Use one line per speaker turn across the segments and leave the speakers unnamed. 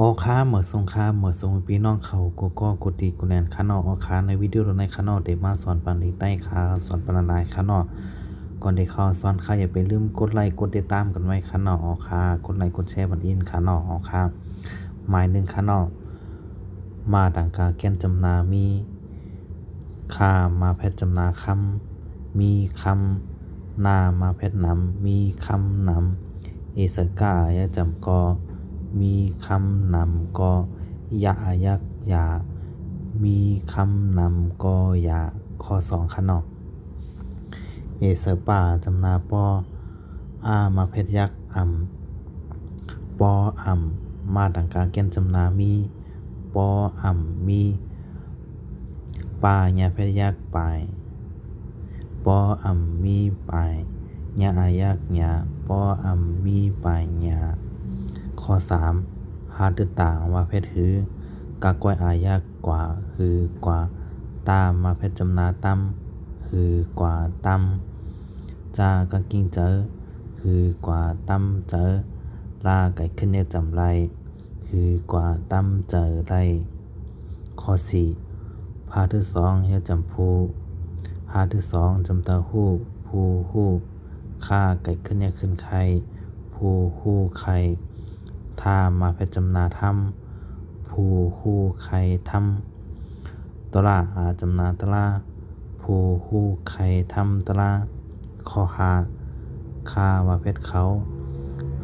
ออค้าเหมือสงค้าเหมือสงพี่น้องเขากูก็กูตีกูแลนค้านอออค้าในวิดีโอในค้านอเดมาสอนปันนี้ใต้ค้าสอนปันนายค้านอก่อนเด็กเขาสอนค้าอย่าไปลืมกดไลค์กดติดตามกันไว้ค้านอออค้ากดไลค์กดแชร์บันอินค้านอออค้าหมายหนึ่งค้านอมาดังกาแก้นจำนามีค่ามาแพทย์จำนาคำมีคำนามาแพทย์นำมีคำนำเอสกายะจำกอ มีคำนำก็ยะอายักยา มีคำนำก็ยาข้อสองขนอกเอเสป่าจำนาปออามาเพชรยักษ์อ่ำปออ่ำมาดังการเกณฑ์จำนามีปออ่ำมีป่าญาเพชรยักษ์ปายปออ่ำมีปายญาอายักญาปออ่ำมีปายญา ข้อ 3 หาตึต่างว่าเพชรหือกากวยอายักกว่าหือกว่าตามมาเพชรจำนาตั้มหือกว่าตั้มจากางกิ้งเจอหือกว่าตั้มเจอลาไก่ขึ้นเนี่ยจำไรหือกว่าตั้มเจอไรข้อ4พาที่สองเฮียจำพูพาที่สองจำตาหู้ผู้หู้ค่าไก่ขึ้นเนี่ยขึ้นใครผู้หู้ใค รถ้ามาเพชรจำนาถ้ำผู้คู่ใครถ้ำตลาอาจำนาตลาผู้คู่ใครถ้ำตลาขอหาคาว่าเพชรเขา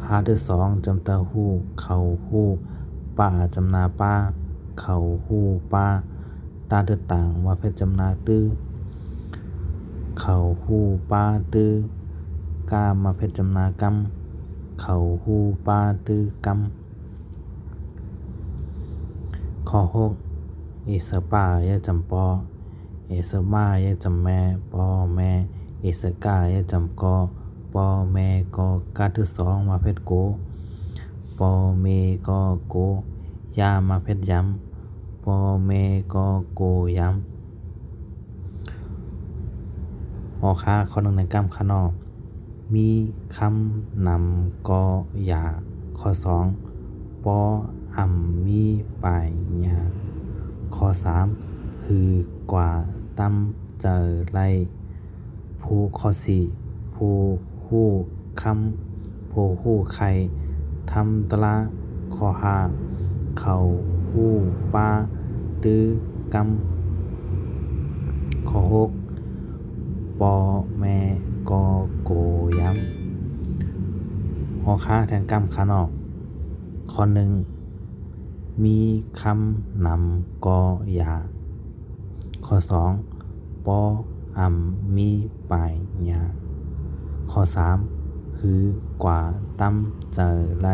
หาที่สองจำตาหู้เขาหู้ป้าจำนาป้า เขาหู้ป้าตาเดือต่างว่าเพชรจำนาตื้อเขาหู้ป้าตื้อกามาเพชรจำนากำ เขาหูปาตือกำข้อหกเอสปายะจำปอ เอสมายะจำแม่ปอแม่ เอสกายะจำกอปอแม่กอกาที่สองมาเพชรโก ปอเมกอโก ยามาเพชรย้ำ ปอเมกอโกย้ำออค้าข้อหนึ่งในกล้ามข้านอก มีคำนำกออยา ข้อสองปออ่ำมีปลายยา ข้อสามหือกว่าตั้มเจอไรผู้ข้อสี่ผู้หู้คำผู้หู้ใครทำตะละข้อห้าเขาหู้ป้าตื้อกำข้อหกปอแม่ กอโกย้ำหอค้าแทนกำขานอกข้อหนึ่ง มีคำนำกอยา ข้อสองปออ่ำมีปายยา ข้อสามหือกว่าตั้มเจอไร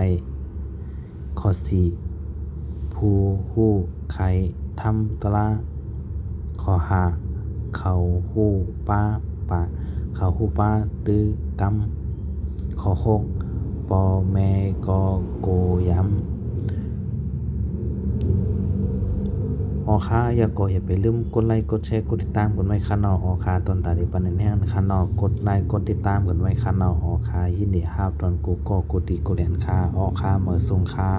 ข้อสี่ผู้หู้ใครทำตละข้อห้าเขาหู้ป้าป่า เขาหูป้าตื้อกำข้อหกปอแม่กอโกย้ำออค้าอย่ากดอย่าไปลืมกดไลค์กดแชร์กดติดตามกันไว้ค่ะนาะออค้าตอนตาดีปันแน่นค่ะเนาะกดไลค์กดติดตามกันไว้ค่ะนาะออค้ายินดีรับตอนกูก็กดดีกดแดนค่ะออค้าเมื่อส่งค่ะ